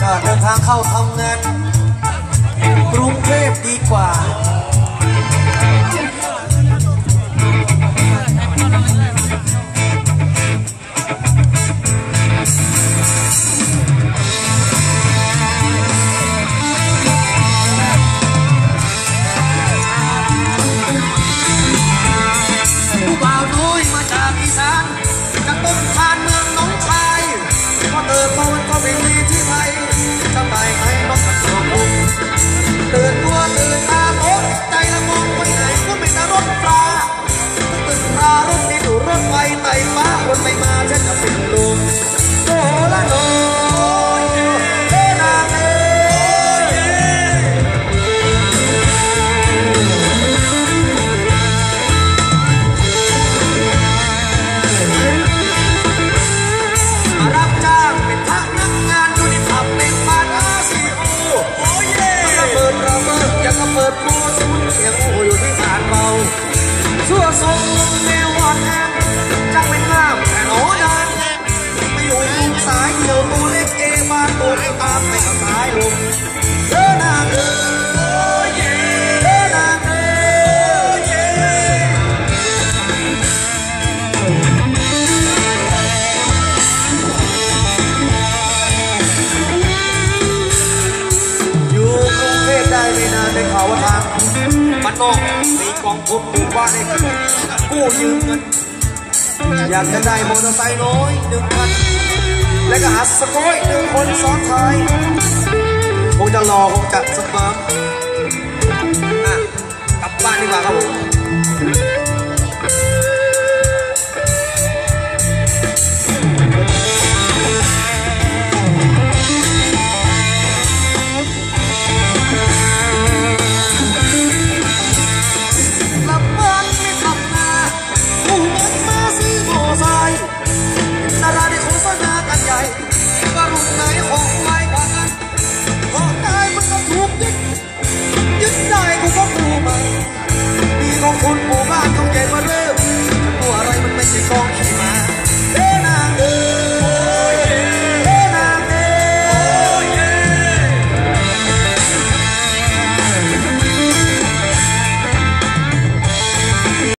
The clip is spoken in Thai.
ถ้าเดินทางเข้าทำงานกรุงเทพดีกว่า ดยังก็เปิดโม่ศูนย์เสียงโอ้อยู่ที่ฐานเบาชั่วทรงแได้ข่าวว่าทางมันนอกมีกองทุนหมู่บ้านให้กู้ยืมเงิน อยากจะได้มอเตอร์ไซค์น้อยหนึ่งคัน และก็หัดสกอยหนึ่งคนซ้อนท้ายคงจะรอคงจะสเปิร์มอะกลับบ้านดีกว่าครับผม